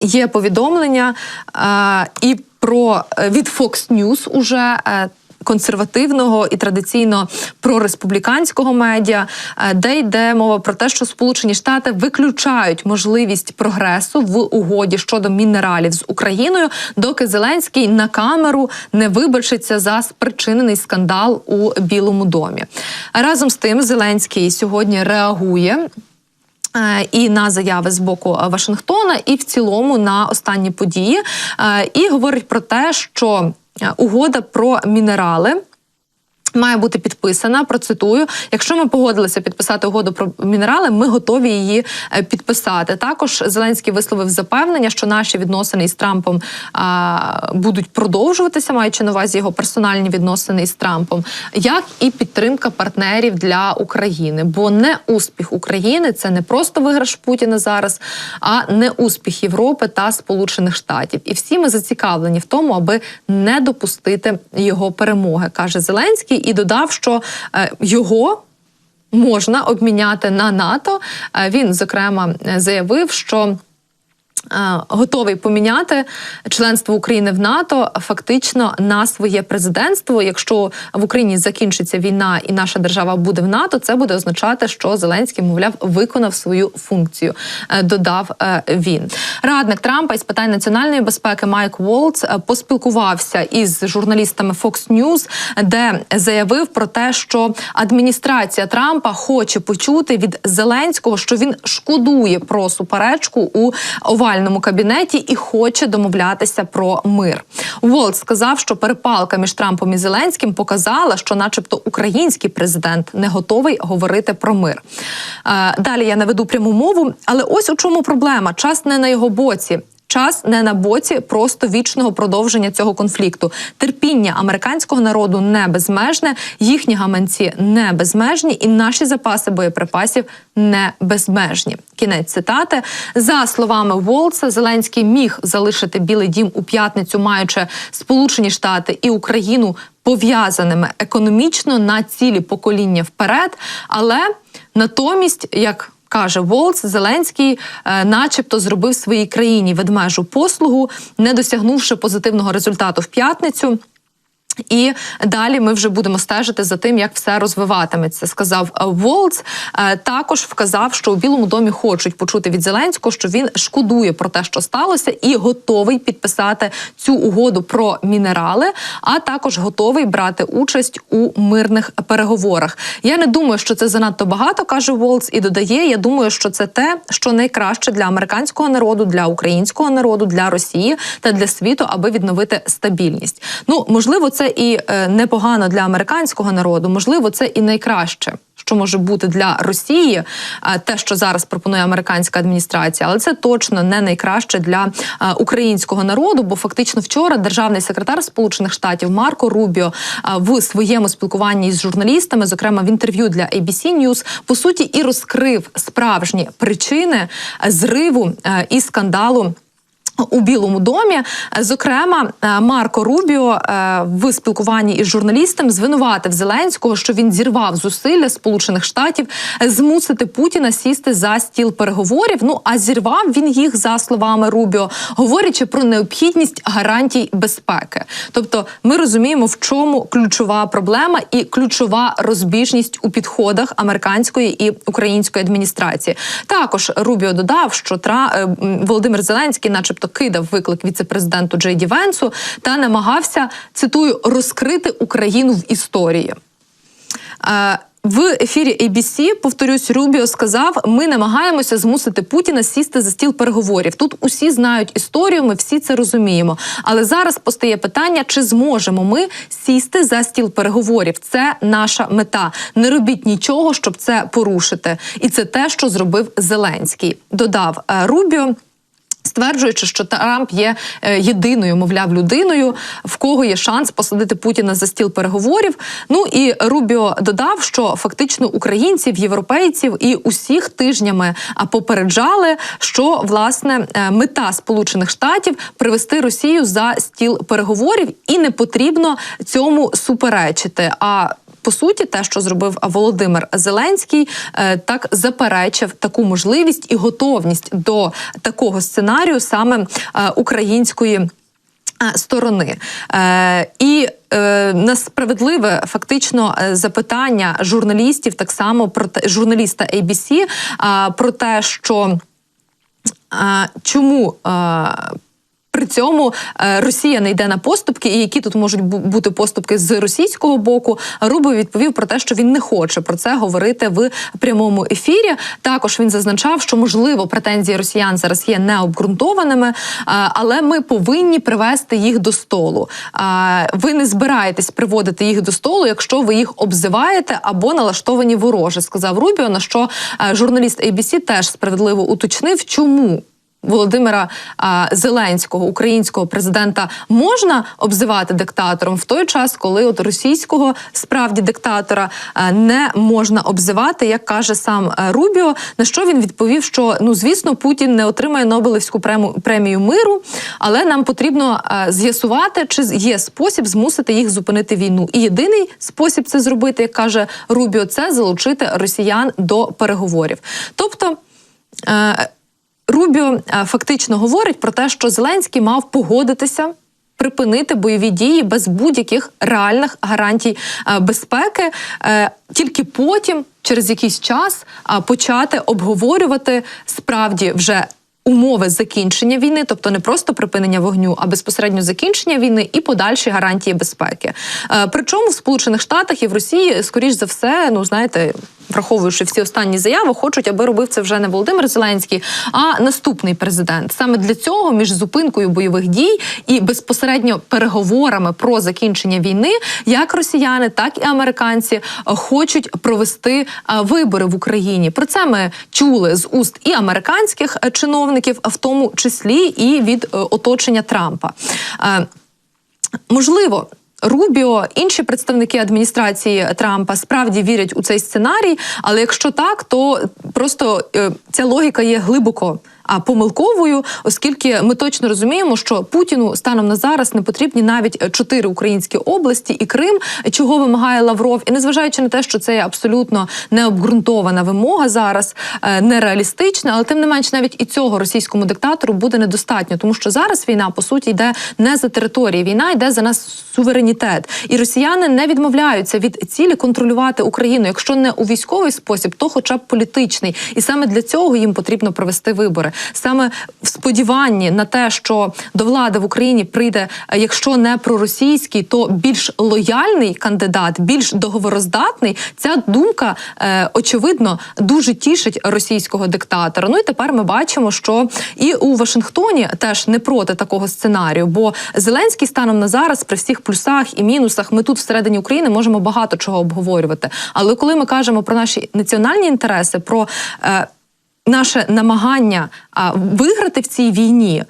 Є повідомлення е, і про е, від Fox News уже. Е, Консервативного і традиційно прореспубліканського медіа, де йде мова про те, що Сполучені Штати виключають можливість прогресу в угоді щодо мінералів з Україною, доки Зеленський на камеру не вибачиться за спричинений скандал у Білому домі. Разом з тим, Зеленський сьогодні реагує. Е, І на заяви з боку Вашингтона, і в цілому на останні події, Е, і говорить про те, що е, угода про мінерали. Має бути підписана. Процитую, якщо ми погодилися підписати угоду про мінерали, ми готові її е, підписати. Також Зеленський висловив запевнення, що наші відносини із Трампом а, будуть продовжуватися, маючи на увазі його персональні відносини із Трампом, як і підтримка партнерів для України. Бо не успіх України це не просто виграш Путіна зараз, а не успіх Європи та Сполучених Штатів. І всі ми зацікавлені в тому, аби не допустити його перемоги, каже Зеленський, і додав, що е, його. Можна обміняти на НАТО. Е, Він зокрема е, заявив, що готовий поміняти членство України в НАТО фактично на своє президентство. Якщо в Україні закінчиться війна і наша держава буде в НАТО, це буде означати, що Зеленський, мовляв, виконав свою функцію. е, Додав е, він. Радник Трампа із питань національної безпеки Майк Волц е, поспілкувався із журналістами Fox News, де заявив про те, що адміністрація Трампа хоче почути від Зеленського, що він шкодує про суперечку у овальному кабінеті і хоче домовлятися про мир. Волт сказав, що перепалка між Трампом і Зеленським показала, що, начебто, український президент не готовий говорити про мир. Е, Далі я наведу пряму мову, але ось у чому проблема: час не на його боці. Час не на боці просто вічного продовження цього конфлікту. Терпіння американського народу не безмежне, їхні гаманці не безмежні, і наші запаси боєприпасів не безмежні. Кінець цитати за словами Волца, Зеленський міг залишити Білий Дім у п'ятницю, маючи Сполучені Штати і Україну пов'язаними економічно на цілі покоління вперед, але натомість як Каже Волц, Зеленський, е, начебто, зробив своїй країні ведмежу послугу, не досягнувши позитивного результату в п'ятницю. І далі ми вже будемо стежити за тим, як все розвиватиметься. Сказав е, Волц. Е, Також вказав, що у Білому домі хочуть почути від Зеленського, що він шкодує про те, що сталося, і готовий підписати цю угоду про мінерали, а також готовий брати участь у мирних переговорах. Я не думаю, що це занадто багато, каже Волц, і додає. Я думаю, що це те, що найкраще для американського народу, для українського народу, для Росії та для світу, аби відновити стабільність. Ну можливо, це і е, непогано для американського народу, можливо, це і найкраще. Що може бути для Росії, е, те, що зараз пропонує американська адміністрація, але це точно не найкраще для е, українського народу. Бо фактично вчора державний секретар Сполучених Штатів Марко Рубіо в своєму спілкуванні з журналістами, зокрема в інтерв'ю для ABC News, по суті і розкрив справжні причини зриву і скандалу. У Білому домі, зокрема, е, Марко Рубіо е, в спілкуванні із журналістом звинуватив Зеленського, що він зірвав зусилля Сполучених Штатів змусити Путіна сісти за стіл переговорів. Ну а зірвав він їх за словами Рубіо, говорячи про необхідність гарантій безпеки. Тобто, ми розуміємо, в чому ключова проблема і ключова розбіжність у підходах американської і української адміністрації. Також Рубіо додав, що Тра е, Володимир Зеленський, начебто, кидав виклик віце-президенту Джей Ді Венсу та намагався цитую розкрити Україну в історії. Е, В ефірі ABC, повторюсь, Рубіо сказав: ми намагаємося змусити Путіна сісти за стіл переговорів. Тут усі знають історію, ми всі це розуміємо. Але зараз постає питання, чи зможемо ми сісти за стіл переговорів. Це наша мета. Не робіть нічого, щоб це порушити. І це те, що зробив Зеленський. Додав е, Рубіо. Стверджуючи, що Трамп є е, єдиною, мовляв, людиною, в кого є шанс посадити Путіна за стіл переговорів. Ну і Рубіо додав, що фактично українців, європейців і усіх тижнями попереджали, що власне е, мета Сполучених Штатів привести Росію за стіл переговорів, і не потрібно цьому суперечити. А по суті, те, що зробив Володимир Зеленський, е, так заперечив таку можливість і готовність до такого сценарію саме е, української. е, Сторони і на справедливе фактично запитання журналістів, так само про те, журналіста ABC, про те, що чому цьому е, Росія не йде на поступки, і які тут можуть бути поступки з російського боку. Рубо відповів про те, що він не хоче про це говорити в прямому ефірі. Також він зазначав, що можливо претензії росіян зараз є необґрунтованими, е, але ми повинні привести їх до столу. Е, Ви не збираєтесь приводити їх до столу, якщо ви їх обзиваєте або налаштовані вороже, сказав Рубіо. На що журналіст ABC теж справедливо уточнив, чому. Володимира Зеленського, українського президента, можна обзивати диктатором в той час, коли от російського справді диктатора не можна обзивати, як каже сам Рубіо. На що він відповів, що ну звісно, Путін не отримає Нобелівську премію миру, але нам потрібно з'ясувати, чи є спосіб змусити їх зупинити війну. І єдиний спосіб це зробити, як каже Рубіо, це залучити росіян до переговорів. Тобто. Рубіо е, фактично говорить про те, що Зеленський мав погодитися. Припинити бойові дії без будь-яких реальних гарантій е, безпеки, Е, тільки потім, через якийсь час, почати обговорювати справді вже умови закінчення війни, тобто не просто припинення вогню, а безпосередньо закінчення війни і подальші гарантії безпеки. Причому в Сполучених Штатах і в Росії, скоріш за все, ну знаєте, враховуючи всі останні заяви, хочуть, аби робив це вже не Володимир Зеленський, а наступний президент. Саме для цього між зупинкою бойових дій і безпосередньо переговорами про закінчення війни, як росіяни, так і американці хочуть провести е, вибори в Україні. Про це ми чули з уст і американських е, чиновників, в тому числі і від е, оточення Трампа. Можливо. Рубіо, інші представники адміністрації Трампа справді вірять у цей сценарій, але якщо так, то просто е, ця логіка є глибоко помилковою, оскільки ми точно розуміємо, що Путіну станом на зараз не потрібні навіть е, чотири українські області і Крим, чого вимагає Лавров, і незважаючи на те, що це є абсолютно необґрунтована вимога зараз, е, нереалістична, але тим не менш, навіть і цього російському диктатору буде недостатньо, тому що зараз війна по суті йде не за території, війна йде за нас суверенітет, і росіяни не відмовляються від цілі контролювати Україну, якщо не у військовий спосіб, то хоча б політичний, і саме для цього їм потрібно провести вибори. Саме в сподіванні на те, що до влади в Україні прийде, е, якщо не проросійський, то більш лояльний кандидат, більш договороздатний. Ця думка е, очевидно дуже тішить російського диктатора. Ну і тепер ми бачимо, що і у Вашингтоні теж не проти такого сценарію, бо Зеленський станом на зараз при всіх плюсах і мінусах ми тут всередині України можемо багато чого обговорювати. Але коли ми кажемо про наші національні інтереси, про е, Наше намагання виграти в цій війні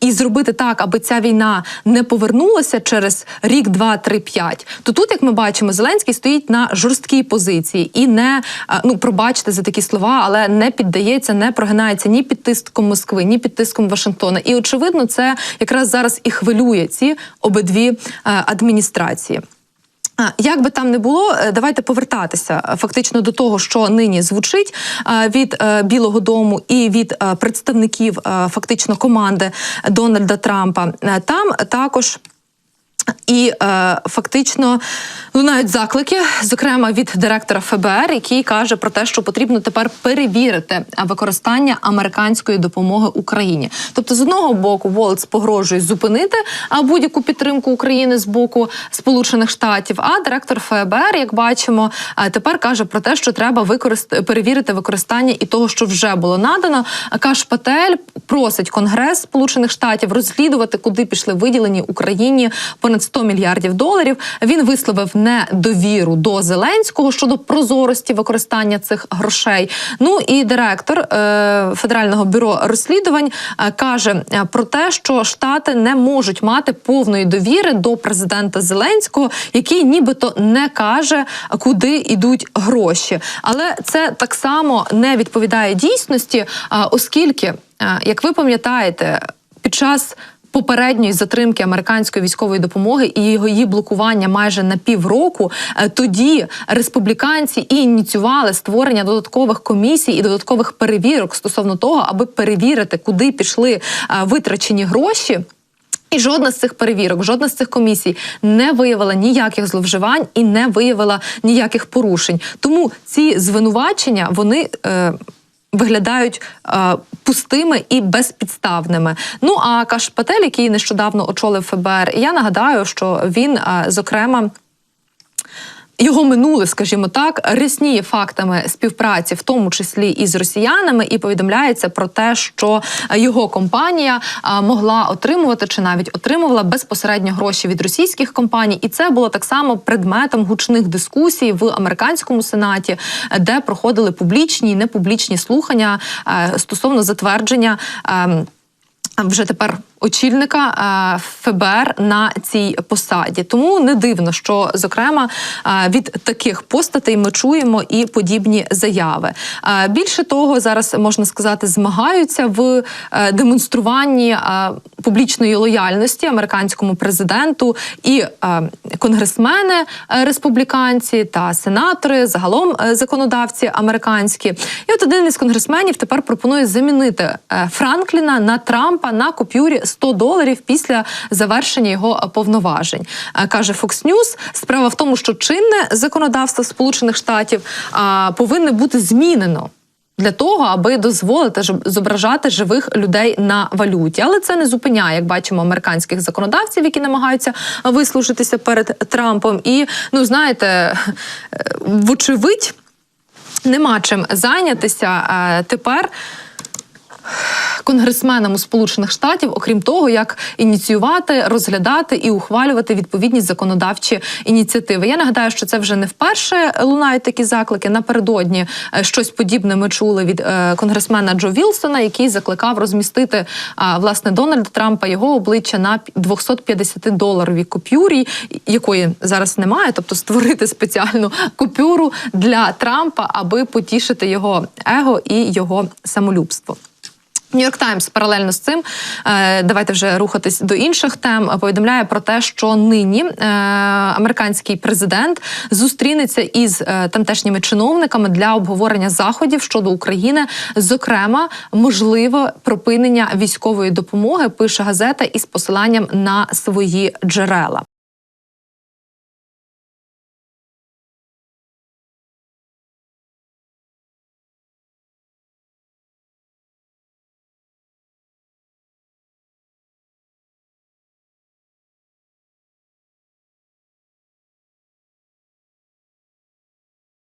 і зробити так, аби ця війна не повернулася через рік, два, три, п'ять. То тут, як ми бачимо, Зеленський стоїть на жорсткій позиції і не ну пробачте за такі слова, але не піддається, не прогинається ні під тиском Москви, ні під тиском Вашингтона. І очевидно, це якраз зараз і хвилює ці обидві адміністрації. Як би там не було, е, давайте повертатися е, фактично до того, що нині звучить е, від Білого Дому і від представників фактично команди Дональда Трампа. Там також. І е, фактично лунають заклики, зокрема від директора ФБР, який каже про те, що потрібно тепер перевірити використання американської допомоги Україні. Тобто, з одного боку, Волц погрожує зупинити будь-яку підтримку України з боку Сполучених Штатів. А директор ФБР, як бачимо, е, тепер каже про те, що треба використ... перевірити використання і того, що вже було надано. Каш Патель просить Конгрес Сполучених Штатів розслідувати, куди пішли виділені Україні понад 100 мільярдів доларів. Він висловив недовіру до Зеленського щодо прозорості використання цих грошей. Ну і директор е, федерального бюро розслідувань е, каже е, про те, що штати не можуть мати повної довіри до президента Зеленського, який нібито не каже, куди йдуть гроші. Але це так само не відповідає дійсності, е, оскільки, е, як ви пам'ятаєте, під час Попередньої затримки американської військової допомоги і його її блокування майже на півроку, е, тоді республіканці і ініціювали створення додаткових комісій і додаткових перевірок стосовно того, аби перевірити, куди пішли е, витрачені гроші. І жодна з цих перевірок, жодна з цих комісій не виявила ніяких зловживань і не виявила ніяких порушень. Тому ці звинувачення вони. Е, Виглядають е, пустими і безпідставними. Ну а Каш Патель, який нещодавно очолив ФБР, я нагадаю, що він, е, зокрема, його минуле, скажімо так, рясніє фактами співпраці, в тому числі і з росіянами, і повідомляється про те, що його компанія могла отримувати чи навіть отримувала безпосередньо гроші від російських компаній, і це було так само предметом гучних дискусій в американському сенаті, де проходили публічні і непублічні слухання стосовно затвердження. ем, вже тепер очільника е, ФБР на цій посаді. Тому не дивно, що зокрема е, від таких постатей ми чуємо і подібні заяви. Е, Більше того, зараз можна сказати, змагаються в демонструванні публічної лояльності американському президенту і конгресмени республіканці та сенатори, загалом законодавці американські. І от один із конгресменів тепер пропонує замінити Франкліна на Трампа на купюрі 100 доларів після завершення його повноважень. Е, Каже Fox News, Справа в тому, що чинне законодавство Сполучених Штатів повинне бути змінено. Для того аби дозволити зображати живих людей на валюті, але це не зупиняє, як бачимо, американських законодавців, які намагаються вислужитися перед Трампом. І ну знаєте, е, вочевидь, нема чим зайнятися е, тепер. Конгресменам у Сполучених Штатів, окрім того, як ініціювати, розглядати і ухвалювати відповідні законодавчі ініціативи. Я нагадаю, що це вже не вперше лунають такі заклики. Напередодні е, щось подібне ми чули від е, конгресмена Джо Вілсона, який закликав розмістити власне Дональда Трампа його обличчя на 250 доларовій купюрі, якої зараз немає, тобто створити спеціальну купюру для Трампа, аби потішити його его і його самолюбство. Нью-Йорк Таймс паралельно з цим е, давайте вже рухатись до інших тем. Повідомляє про те, що нині е, американський президент зустрінеться із е, тамтешніми чиновниками для обговорення заходів щодо України, зокрема, можливе припинення військової допомоги. Пише газета із посиланням на свої джерела.